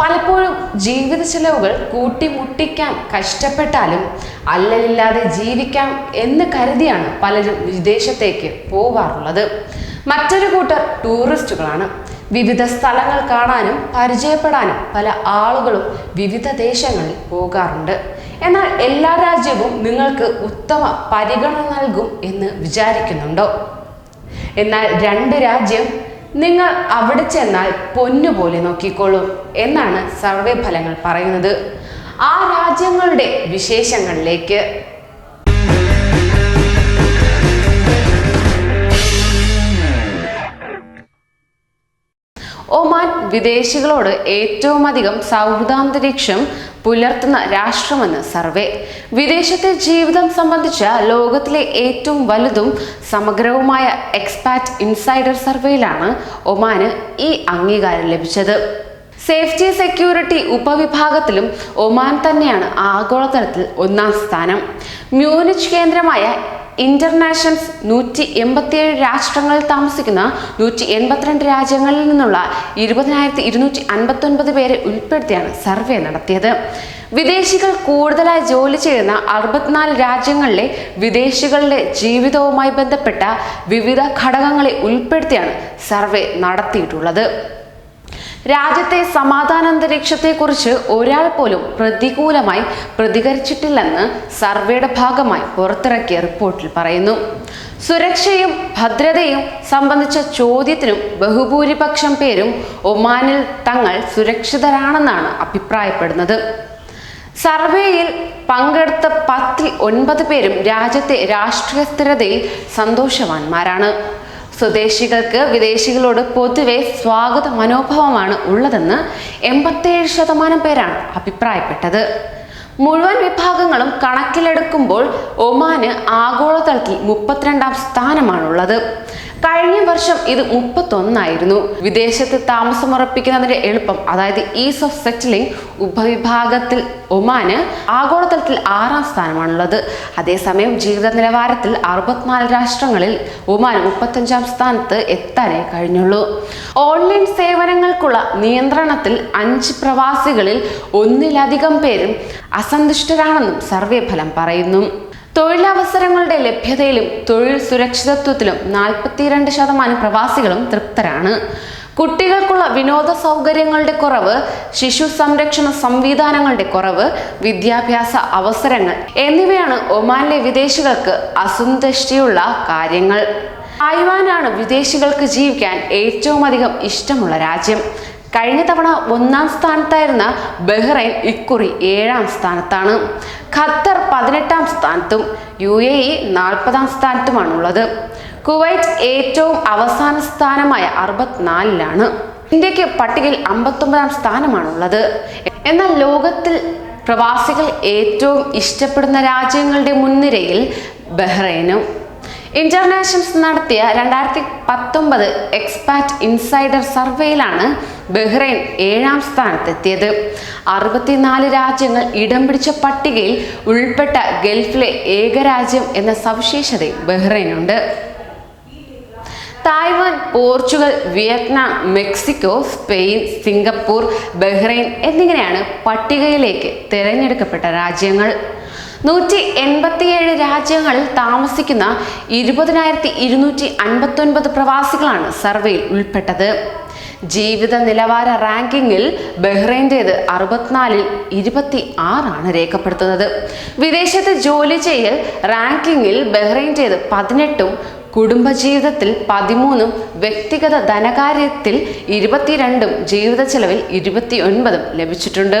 പലപ്പോഴും ജീവിത ചെലവുകൾ കൂട്ടിമുട്ടിക്കാൻ കഷ്ടപ്പെട്ടാലും അല്ലലില്ലാതെ ജീവിക്കാം എന്ന് കരുതിയാണ് പലരും വിദേശത്തേക്ക് പോകാറുള്ളത് മറ്റൊരു കൂട്ടർ ടൂറിസ്റ്റുകളാണ്. വിവിധ സ്ഥലങ്ങൾ കാണാനും പരിചയപ്പെടാനും പല ആളുകളും വിവിധ ദേശങ്ങളിൽ പോകാറുണ്ട്. എന്നാൽ എല്ലാ രാജ്യവും നിങ്ങൾക്ക് ഉത്തമ പരിഗണന നൽകും എന്ന് വിചാരിക്കുന്നുണ്ടോ? എന്നാൽ രണ്ട് രാജ്യം നിങ്ങൾ അവിടെ ചെന്നാൽ പൊന്നുപോലെ നോക്കിക്കോളും എന്നാണ് സർവേ ഫലങ്ങൾ പറയുന്നത്. ആ രാജ്യങ്ങളുടെ വിശേഷങ്ങളിലേക്ക്. ഒമാൻ വിദേശികളോട് ഏറ്റവും അധികം സൗഹൃദാന്തരീക്ഷം പുലർത്തുന്ന രാഷ്ട്രമെന്ന് സർവേ. വിദേശത്തെ ജീവിതം സംബന്ധിച്ച ലോകത്തിലെ ഏറ്റവും വലുതും സമഗ്രവുമായ എക്സ്പാറ്റ് ഇൻസൈഡർ സർവേയിലാണ് ഒമാന് ഈ അംഗീകാരം ലഭിച്ചത്. സേഫ്റ്റി സെക്യൂരിറ്റി ഉപവിഭാഗത്തിലും ഒമാൻ തന്നെയാണ് ആഗോളതലത്തിൽ ഒന്നാം സ്ഥാനം. മ്യൂണിച്ച് കേന്ദ്രമായ ഇന്റർനാഷണൽസ് നൂറ്റി എൺപത്തിയേഴ് രാഷ്ട്രങ്ങളിൽ താമസിക്കുന്ന നൂറ്റി എൺപത്തിരണ്ട് രാജ്യങ്ങളിൽ നിന്നുള്ള ഇരുപതിനായിരത്തി ഇരുന്നൂറ്റി അൻപത്തി ഒൻപത് പേരെ ഉൾപ്പെടുത്തിയാണ് സർവേ നടത്തിയത്. വിദേശികൾ കൂടുതലായി ജോലി ചെയ്യുന്ന അറുപത്തിനാല് രാജ്യങ്ങളിലെ വിദേശികളുടെ ജീവിതവുമായി ബന്ധപ്പെട്ട വിവിധ ഘടകങ്ങളെ ഉൾപ്പെടുത്തിയാണ് സർവേ നടത്തിയിട്ടുള്ളത്. രാജ്യത്തെ സമാധാനാന്തരീക്ഷത്തെക്കുറിച്ച് ഒരാൾ പോലും പ്രതികൂലമായി പ്രതികരിച്ചിട്ടില്ലെന്ന് സർവേയുടെ ഭാഗമായി പുറത്തിറക്കിയ റിപ്പോർട്ടിൽ പറയുന്നു. സുരക്ഷയും ഭദ്രതയും സംബന്ധിച്ച ചോദ്യത്തിനും ബഹുഭൂരിപക്ഷം പേരും ഒമാനിൽ തങ്ങൾ സുരക്ഷിതരാണെന്നാണ് അഭിപ്രായപ്പെടുന്നത്. സർവേയിൽ പങ്കെടുത്ത പത്തിൽ ഒൻപത് പേരും രാജ്യത്തെ രാഷ്ട്രീയ സ്ഥിരതയിൽ സന്തോഷവാന്മാരാണ്. സ്വദേശികൾക്ക് വിദേശികളോട് പൊതുവെ സ്വാഗത മനോഭാവമാണ് ഉള്ളതെന്ന് എൺപത്തേഴ് ശതമാനം പേരാണ് അഭിപ്രായപ്പെട്ടത്. മുഴുവൻ വിഭാഗങ്ങളും കണക്കിലെടുക്കുമ്പോൾ ഒമാന് ആഗോളതലത്തിൽ മുപ്പത്തിരണ്ടാം സ്ഥാനമാണുള്ളത്. കഴിഞ്ഞ വർഷം ഇത് മുപ്പത്തൊന്നായിരുന്നു. വിദേശത്ത് താമസമുറപ്പിക്കുന്നതിന്റെ എളുപ്പം അതായത് ഈസ് ഓഫ് സെറ്റിലിംഗ് ഉപവിഭാഗത്തിൽ ഒമാന് ആഗോളതലത്തിൽ ആറാം സ്ഥാനമാണുള്ളത്. അതേസമയം ജീവിത നിലവാരത്തിൽ അറുപത്തിനാല് രാഷ്ട്രങ്ങളിൽ ഒമാൻ മുപ്പത്തഞ്ചാം സ്ഥാനത്ത് എത്താനേ കഴിഞ്ഞുള്ളൂ. ഓൺലൈൻ സേവനങ്ങൾക്കുള്ള നിയന്ത്രണത്തിൽ അഞ്ച് പ്രവാസികളിൽ ഒന്നിലധികം പേരും അസന്തുഷ്ടരാണെന്നും സർവേ ഫലം പറയുന്നു. തൊഴിലവസരങ്ങളുടെ ലഭ്യതയിലും തൊഴിൽ സുരക്ഷിതത്വത്തിലും നാൽപ്പത്തിരണ്ട് ശതമാനം പ്രവാസികളും തൃപ്തരാണ്. കുട്ടികൾക്കുള്ള വിനോദ സൗകര്യങ്ങളുടെ കുറവ് ശിശു സംരക്ഷണ സംവിധാനങ്ങളുടെ കുറവ് വിദ്യാഭ്യാസ അവസരങ്ങൾ എന്നിവയാണ് ഒമാനിലെ വിദേശികൾക്ക് അസന്തുഷ്ടിയുള്ള കാര്യങ്ങൾ. തായ്വാനാണ് വിദേശികൾക്ക് ജീവിക്കാൻ ഏറ്റവും അധികം ഇഷ്ടമുള്ള രാജ്യം. കഴിഞ്ഞ തവണ ഒന്നാം സ്ഥാനത്തായിരുന്ന ബഹ്റൈൻ ഇക്കുറി ഏഴാം സ്ഥാനത്താണ്. ഖത്തർ പതിനെട്ടാം സ്ഥാനത്തും യു എ ഇ നാൽപ്പതാം സ്ഥാനത്തുമാണുള്ളത്. കുവൈറ്റ് ഏറ്റവും അവസാന സ്ഥാനമായ അറുപത്തിനാലിലാണ്. ഇന്ത്യയ്ക്ക് പട്ടികയിൽ അമ്പത്തൊമ്പതാം സ്ഥാനമാണുള്ളത്. എന്നാൽ ലോകത്തിൽ പ്രവാസികൾ ഏറ്റവും ഇഷ്ടപ്പെടുന്ന രാജ്യങ്ങളുടെ മുൻനിരയിൽ ബഹ്റൈനും. ഇന്റർനാഷണൽസ് നടത്തിയ രണ്ടായിരത്തി പത്തൊമ്പത് എക്സ്പാറ്റ് ഇൻസൈഡർ സർവേയിലാണ് ബഹ്റൈൻ ഏഴാം സ്ഥാനത്തെത്തിയത്. അറുപത്തിനാല് രാജ്യങ്ങൾ ഇടം പിടിച്ച പട്ടികയിൽ ഉൾപ്പെട്ട ഗൾഫിലെ ഏക രാജ്യം എന്ന സവിശേഷതയും ബഹ്റൈനുണ്ട് Taiwan Portugal Vietnam Mexico Spain Singapore Bahrain എന്നിങ്ങനെയാണ് പട്ടികയിലേക്ക് തിരഞ്ഞെടുക്കപ്പെട്ട രാജ്യങ്ങൾ. നൂറ്റി എൺപത്തിയേഴ് രാജ്യങ്ങളിൽ താമസിക്കുന്ന ഇരുപതിനായിരത്തി ഇരുന്നൂറ്റി അൻപത്തൊൻപത് പ്രവാസികളാണ് സർവേയിൽ ഉൾപ്പെട്ടത്. ജീവിത നിലവാര റാങ്കിങ്ങിൽ ബഹ്റൈന്റേത് അറുപത്തിനാലിൽ ഇരുപത്തി ആറാണ് രേഖപ്പെടുത്തുന്നത്. വിദേശത്ത് ജോലി ചെയ്യൽ റാങ്കിങ്ങിൽ ബഹ്റൈന്റേത് പതിനെട്ടും കുടുംബജീവിതത്തിൽ പതിമൂന്നും വ്യക്തിഗത ധനകാര്യത്തിൽ ഇരുപത്തിരണ്ടും ജീവിത ചെലവിൽ ഇരുപത്തി ഒൻപതും ലഭിച്ചിട്ടുണ്ട്.